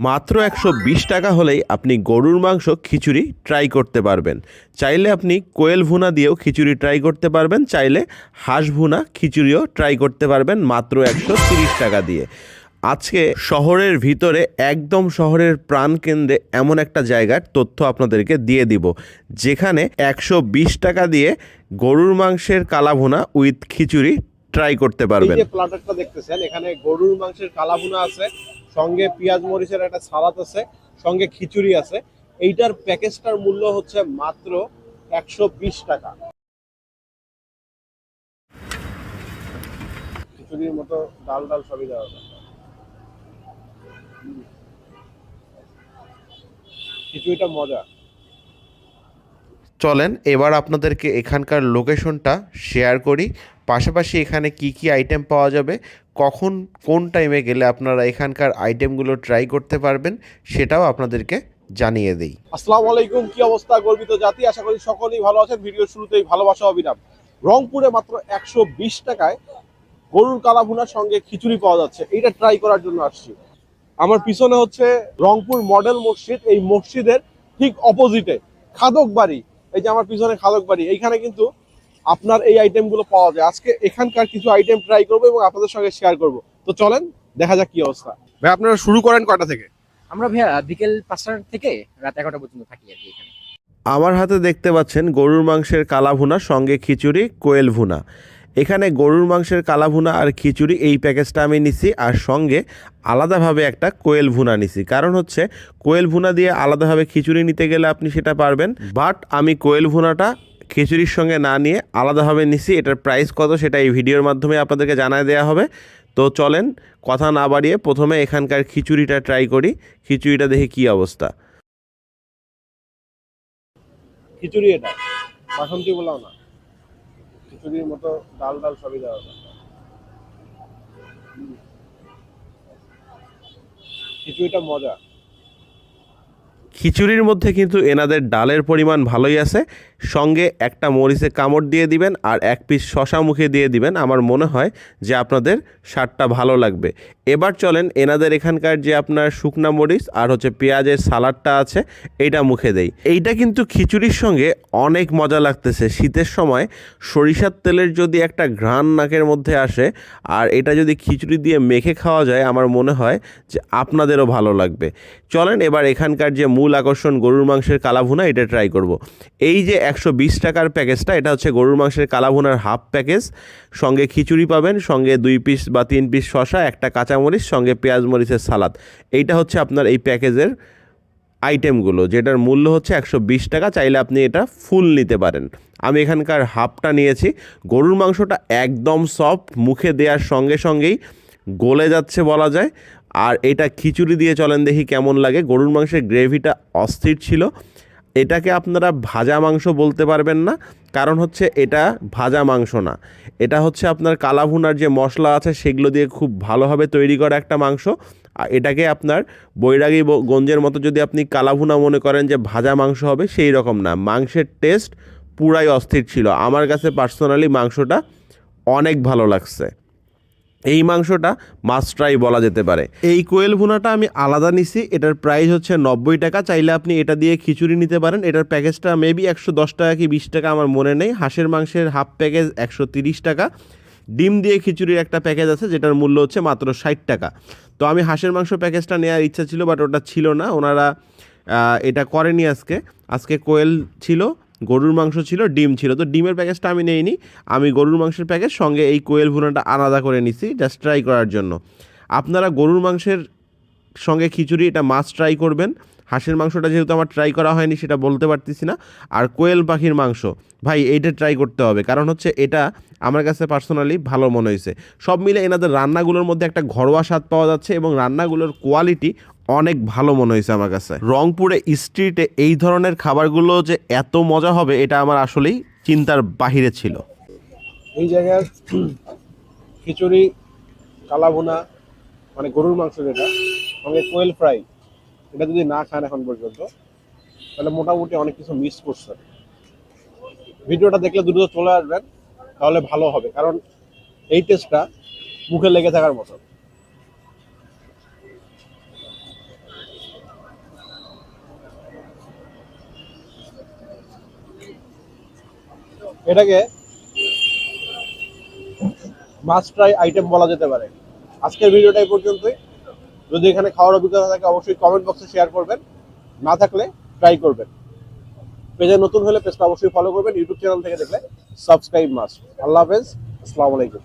মাত্র একশো বিশ টাকা হলেই আপনি গরুর মাংস খিচুড়ি ট্রাই করতে পারবেন। চাইলে আপনি কোয়েল ভুনা দিয়েও খিচুড়ি ট্রাই করতে পারবেন, চাইলে হাঁস ভুনা খিচুড়িও ট্রাই করতে পারবেন মাত্র একশো তিরিশ টাকা দিয়ে। আজকে শহরের ভিতরে, একদম শহরের প্রাণকেন্দ্রে এমন একটা জায়গার তথ্য আপনাদেরকে দিয়ে দিব, যেখানে একশো বিশ টাকা দিয়ে গরুর মাংসের কালাভুনা উইথ খিচুড়ি ট্রাই করতে পারবেন। এই যে প্লাটারটা দেখতেছেন, এখানে গরুর মাংসের কালাভুনা আছে, সঙ্গে পেঁয়াজ মরিচের একটা সালাদ আছে, সঙ্গে খিচুড়ি আছে। এইটার প্যাকেজটার মূল্য হচ্ছে মাত্র একশো বিশ টাকা। খিচুড়ির মতো ডাল ডাল সবই দেওয়া হবে। খিচুড়িটা মজা। চলেন, এবার আপনাদেরকে এখানকার লোকেশনটা শেয়ার করি। পাশাপাশি এখানে কি কি আইটেম পাওয়া যাবে, কখন, কোন টাইমে গেলে আপনারা এখানকার আইটেমগুলো ট্রাই করতে পারবেন, সেটাও আপনাদেরকে জানিয়ে দিই। আসসালামু আলাইকুম, কি অবস্থা গর্বিত জাতি? আশা করি সকলেই ভালো আছেন। ভিডিও শুরুতেই ভালোবাসা অবিরাম রংপুরে মাত্র একশো বিশ টাকায় গরুর কালাভুনার সঙ্গে খিচুড়ি পাওয়া যাচ্ছে। এইটা ট্রাই করার জন্য আসছি। আমার পিছনে হচ্ছে রংপুর মডেল মসজিদ। এই মসজিদের ঠিক অপোজিটে খাদক বাড়ি। এই যে আমার পিছনে খালক বাড়ি এইখানে কিন্তু আপনার এই আইটেমগুলো পাওয়া যায়। আজকে এখানকার কিছু আইটেম ট্রাই করব এবং আপনাদের সঙ্গে শেয়ার করব। তো চলেন দেখা যাক কি অবস্থা। ভাই আপনারা শুরু করেন কটা থেকে? আমরা ভাইয়া বিকেল পাঁচটার থেকে রাত এগারোটা পর্যন্ত থাকি আর কি এখানে। আমার হাতে দেখতে পাচ্ছেন গরুর মাংসের কালা ভুনা সঙ্গে খিচুড়ি কোয়েল ভুনা। এখানে গরুর মাংসের কালা ভুনা আর খিচুড়ি এই প্যাকেজটা আমি নিছি আর সঙ্গে আলাদাভাবে একটা কোয়েল ভুনা নিছি। কারণ হচ্ছে কোয়েল ভুনা দিয়ে আলাদাভাবে খিচুড়ি নিতে গেলে আপনি সেটা পারবেন। বাট আমি কোয়েল ভুনাটা খিচুড়ির সঙ্গে না নিয়ে আলাদাভাবে নিছি। এটার প্রাইস কত সেটা এই ভিডিওর মাধ্যমে আপনাদেরকে জানায় দেওয়া হবে। তো চলেন কথা না বাড়িয়ে প্রথমে এখানকার খিচুড়িটা ট্রাই করি। খিচুড়িটা দেখে কী অবস্থা। খিচুড়ি এটা। বাসন্তী বলাও না। খিচুড়ির মতো ডাল ডাল সবই দেওয়া হবে খিচুড়িটা মজা। খিচুড়ির মধ্যে কিন্তু এনাদের ডালের পরিমাণ ভালোই আছে। সঙ্গে একটা মরিচে কামড় দিয়ে দিবেন আর এক পিস শশা মুখে দিয়ে দিবেন। আমার মনে হয় যে আপনাদের স্বাদটা ভালো লাগবে। এবার চলেন এনাদের এখানকার যে আপনার শুকনা মরিচ আর হচ্ছে পেঁয়াজের সালাডটা আছে, এইটা মুখে দেই। এইটা কিন্তু খিচুড়ির সঙ্গে অনেক মজা লাগতেছে। শীতের সময় সরিষার তেলের যদি একটা ঘ্রাণ নাকের মধ্যে আসে, আর এটা যদি খিচুড়ি দিয়ে মেখে খাওয়া যায়, আমার মনে হয় যে আপনাদেরও ভালো লাগবে। চলেন এবার এখানকার যে মূল আকর্ষণ গরুর মাংসের কালাভুনা, এটা ট্রাই করব। এই যে একশো বিশ টাকার প্যাকেজটা, এটা হচ্ছে গরুর মাংসের কালাভুনার হাফ প্যাকেজ। সঙ্গে খিচুড়ি পাবেন, সঙ্গে দুই পিস বা তিন পিস শশা একটা কাঁচামরিচ সঙ্গে পেঁয়াজ মরিচের সালাদ। এইটা হচ্ছে আপনার এই প্যাকেজের আইটেমগুলো, যেটার মূল্য হচ্ছে একশো বিশ টাকা। চাইলে আপনি এটা ফুল নিতে পারেন। আমি এখানকার হাফটা নিয়েছি। গরুর মাংসটা একদম সফট, মুখে দেওয়ার সঙ্গে সঙ্গেই গলে যাচ্ছে বলা যায়। আর এটা খিচুড়ি দিয়ে চলেন দেখি কেমন লাগে। গরুর মাংসের গ্রেভিটা অস্থির ছিল। এটাকে আপনারা ভাজা মাংস বলতে পারবেন না, কারণ হচ্ছে এটা ভাজা মাংস না। এটা হচ্ছে আপনার কালাভুনার যে মশলা আছে, সেগুলো দিয়ে খুব ভালোভাবে তৈরি করা একটা মাংস। আর এটাকে আপনার বৈরাগী গঞ্জের মতো যদি আপনি কালাভুনা মনে করেন যে ভাজা মাংস হবে, সেই রকম না। মাংসের টেস্ট পুরাই অস্থির ছিল। আমার কাছে পার্সোনালি মাংসটা অনেক ভালো লাগছে। এই মাংসটা মাস্ট ট্রাই বলা যেতে পারে। এই কোয়েল ভুনাটা আমি আলাদা নিছি, এটার প্রাইস হচ্ছে নব্বই টাকা, চাইলে আপনি এটা দিয়ে খিচুড়ি নিতে পারেন। এটার প্যাকেজটা মেবি একশো দশ টাকা কি বিশ টাকা আমার মনে নেই। হাঁসের মাংসের হাফ প্যাকেজ একশো তিরিশ টাকা। ডিম দিয়ে খিচুড়ির একটা প্যাকেজ আছে, যেটার মূল্য হচ্ছে মাত্র ষাট টাকা। তো আমি হাঁসের মাংস প্যাকেজটা নেওয়ার ইচ্ছা ছিল বাট ওটা ছিল না। ওনারা এটা করেনি আজকে। আজকে কোয়েল ছিল গরুর মাংস ছিল, ডিম ছিল। তো ডিমের প্যাকেজটা আমি নেইনি। আমি গরুর মাংসের প্যাকেজ, সঙ্গে এই কোয়েল ভুনাটা আলাদা করে নিছি জাস্ট ট্রাই করার জন্য। আপনারা গরুর মাংসের সঙ্গে খিচুড়ি, এটা মাছ ট্রাই করবেন। হাঁসের মাংসটা যেহেতু আমার ট্রাই করা হয়নি, সেটা বলতে পারতেছি না। আর কোয়েল পাখির মাংস, ভাই, এইটা ট্রাই করতে হবে। কারণ হচ্ছে এটা আমার কাছে পার্সোনালি ভালো মনে হয়েছে সব মিলে এনাদের রান্নাগুলোর মধ্যে একটা ঘরোয়া স্বাদ পাওয়া যাচ্ছে এবং রান্নাগুলোর কোয়ালিটি অনেক ভালো মনে হয়েছে আমার কাছে। রংপুরে স্ট্রিটে এই ধরনের খাবারগুলো যে এত মজা হবে, এটা আমার আসলেই চিন্তার বাহিরে ছিল। এই জায়গায় খিচুড়ি, কালাভুনা মানে গরুর মাংস যেটা সঙ্গে কোয়েল ফ্রাই, এটা যদি না খান এখন পর্যন্ত, তাহলে মোটামুটি অনেক কিছু মিস করছেন। ভিডিওটা দেখলে দ্রুত চলে আসবেন, তাহলে ভালো হবে, কারণ এই টেস্টটা মুখে লেগে থাকার মতো। এটাকে মাস্ট ট্রাই আইটেম বলা যেতে পারে। আজকের ভিডিওটা এই পর্যন্তই। যদি এখানে খাওয়ার অভিজ্ঞতা থাকে, অবশ্যই কমেন্ট বক্সে শেয়ার করবেন। না থাকলে ট্রাই করবেন। পেজে নতুন হলে পেজটা অবশ্যই ফলো করবেন। ইউটিউব চ্যানেল থেকে দেখলে সাবস্ক্রাইব মাস্ট আল্লাহ হাফেজ। আসসালামু আলাইকুম।